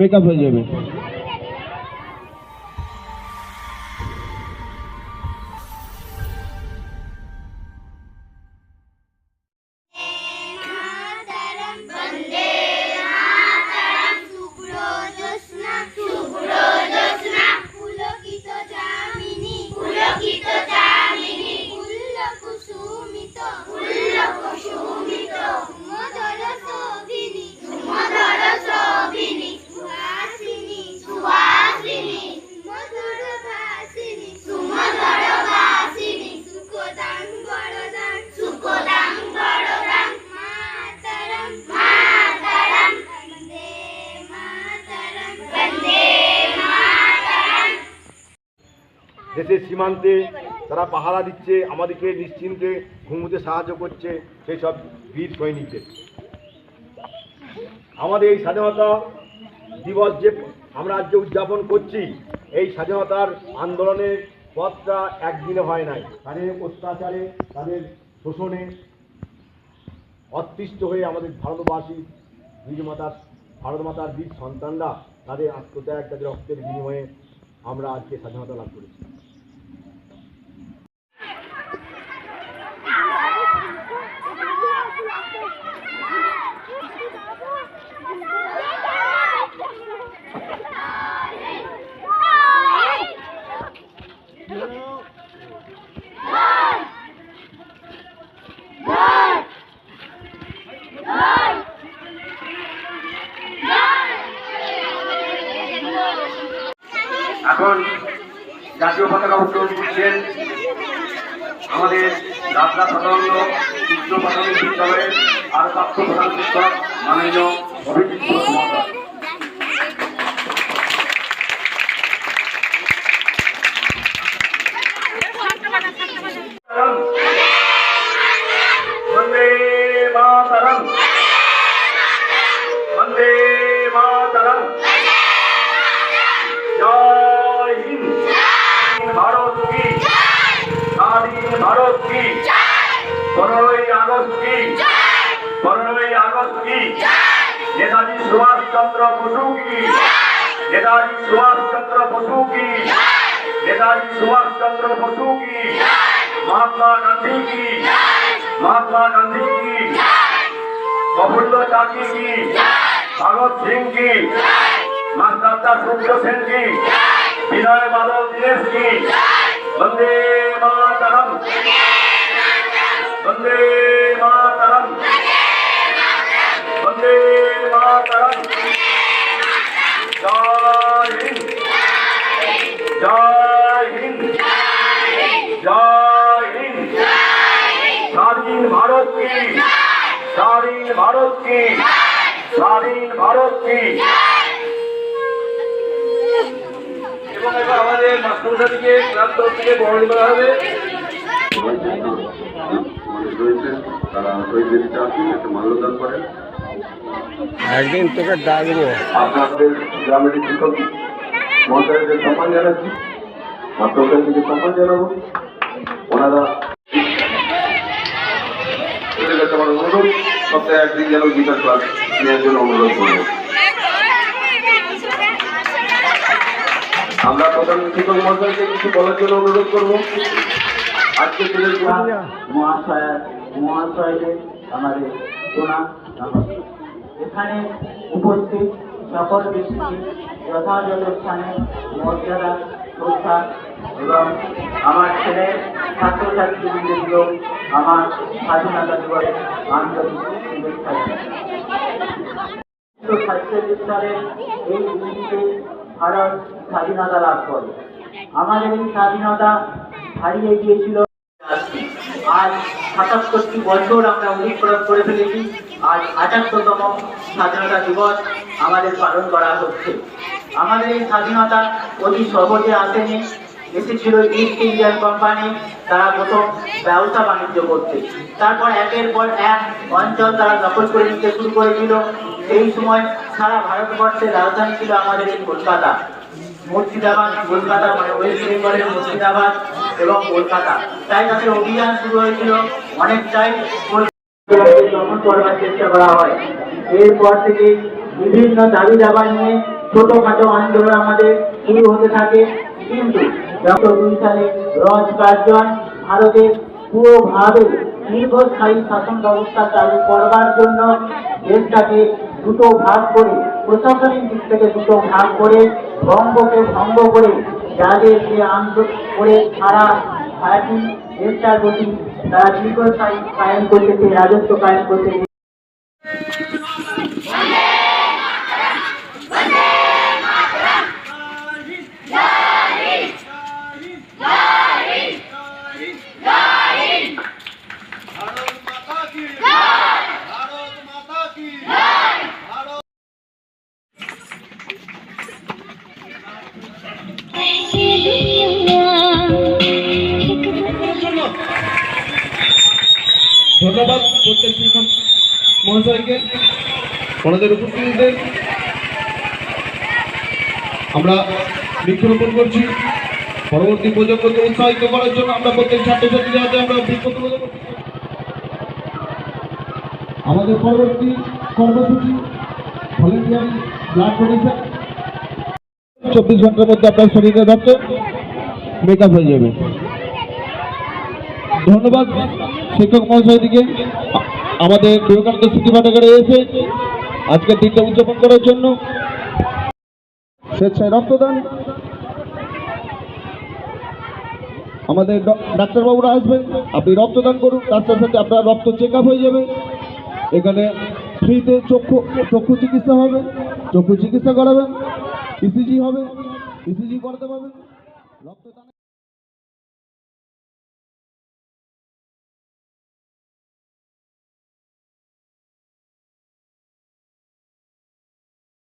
Makeup হয়ে যাবে দেশের সীমান্তে তারা পাহারা দিচ্ছে, আমাদেরকে নিশ্চিন্তে ঘুমোতে সাহায্য করছে সেই সব বীর সৈনিকদের। আমাদের এই স্বাধীনতা দিবস যে আমরা আজকে উদযাপন করছি, এই স্বাধীনতার আন্দোলনের পথটা একদিনে হয় নাই। তাদের অত্যাচারে, তাদের শোষণে অতিষ্ঠ হয়ে আমাদের ভারতবাসী, বীর মাতার, ভারত মাতার বীর সন্তানরা তাদের আত্মত্যাগ, তাদের রক্তের বিনিময়ে আমরা আজকে স্বাধীনতা লাভ করেছি। আমাদের রাজনা সাধারণ উচ্চ প্রাথমিক বিদ্যালয়ের আর প্রাপ্ত প্রধান শিক্ষক মাননীয় অভিজিৎ নেতাজি সুভাষ চন্দ্র বসু কি নেতাজি সুভাষ চন্দ্র বসু কি নেতাজি সুভাষ চন্দ্র বসু কি মহাত্মা গান্ধী কি মহাত্মা গান্ধী কি প্রফুল্ল চাকি কি ভগৎ সিং কি মাস্টার সূর্য সেন কি বিনয় মাধব দীনেশ কি বন্দে মাতরম। বন্দে স্বাধীন ভারত কি? স্বাধীন ভারত কি? এবং এবার আমাদের ক্লাব তরফ থেকে বরণ করা হবে। তারা একটা মাল্যদান করেন একদিন তোকে ডাকবো। আপনাদের গ্রামের শিক্ষক মহাশয়দের সম্মান জানাচ্ছি। থেকে সম্মান জানাব। ওনারা ওদের কাছে আমার অনুরোধ, সপ্তাহে একদিন যেন গীতার ক্লাস নেওয়ার জন্য অনুরোধ করব আমরা প্রধান শিক্ষক মহাশয়কে কিছু বলার জন্য অনুরোধ করব। আজকে দিনের মহাশয় মহাশয়দের আমাদের এখানে উপস্থিত সকল ব্যক্তিকে যথাযথ স্থানে মর্যাদা, শ্রদ্ধা এবং আমার ছেলে ছাত্রছাত্রীবৃন্দকেও আমার স্বাধীনতা দিবসের আন্তরিক শুভেচ্ছা এই দিনটিতে ভারত স্বাধীনতা লাভ করে। আমাদের এই স্বাধীনতা হারিয়ে গিয়েছিল। আজ সাতাত্তরটি বছর আমরা অতিক্রম করে ফেলেছি। আজ আটাত্তরতম স্বাধীনতা দিবস আমাদের পালন করা হচ্ছে। আমাদের এই স্বাধীনতা অতি সহজে আসেনি। এসেছিল ইস্ট ইন্ডিয়ান কোম্পানি তারা প্রথম ব্যবসা বাণিজ্য করতে তারপর একের পর এক অঞ্চল তারা দখল করে নিতে শুরু করেছিল সেই সময় সারা ভারতবর্ষের রাজধানী ছিল আমাদের এই কলকাতা। মুর্শিদাবাদ, কলকাতা মানে ওয়েস্ট বেঙ্গলের মুর্শিদাবাদ এবং কলকাতা। তাই তাদের অভিযান শুরু হয়েছিল অনেকটাই দমন করবার চেষ্টা করা হয়। এরপর থেকে বিভিন্ন দাবি দাবা নিয়ে ছোটখাটো আন্দোলন আমাদের শুরু হতে থাকে। কিন্তু দুই সালে রজ কার্জন ভারতের পুরোভাবে দীর্ঘস্থায়ী শাসন ব্যবস্থা চালু করবার জন্য দেশটাকে দুটো ভাগ করে, প্রশাসনিক দিক থেকে দুটো ভাগ করে, বঙ্গকে ভঙ্গ করে, যাদের যে আন্দোলন করে সারা ভারতী দেশটার প্রতি তারা দীর্ঘস্থায়ী কায়েম করতেছে রাজত্ব কায়েম করতেছে ধন্যবাদ প্রত্যেক শিক্ষক মহাশয়কে, ওনাদের উপস্থিতিদের আমরা বৃক্ষরোপণ করছি। পরবর্তী প্রজন্মকে উৎসাহিত করার জন্য আমরা প্রত্যেক ছাত্রছাত্রীদের হাতে আমরা করছি। আমাদের পরবর্তী কর্মসূচি ব্লাড ডোনেশন চব্বিশ ঘণ্টার মধ্যে আপনার শরীরে রক্ত মেকআপ হয়ে যাবে। ধন্যবাদ, শিক্ষক মহাশয়দিকে আমাদের বিবেকানন্দ স্মৃতি পাঠাগারে এসে আজকের দিনটা উদযাপন করার জন্য স্বেচ্ছায় রক্তদান। আমাদের ডাক্তারবাবুরা আসবেন, আপনি রক্তদান করুন, তার সাথে আপনার রক্ত চেক হয়ে যাবে। এখানে ফ্রিতে চক্ষু চক্ষু চিকিৎসা হবে, চক্ষু চিকিৎসা করাবেন ইসিজি হবে ইসিজি করাতে পারবেন। রক্তদান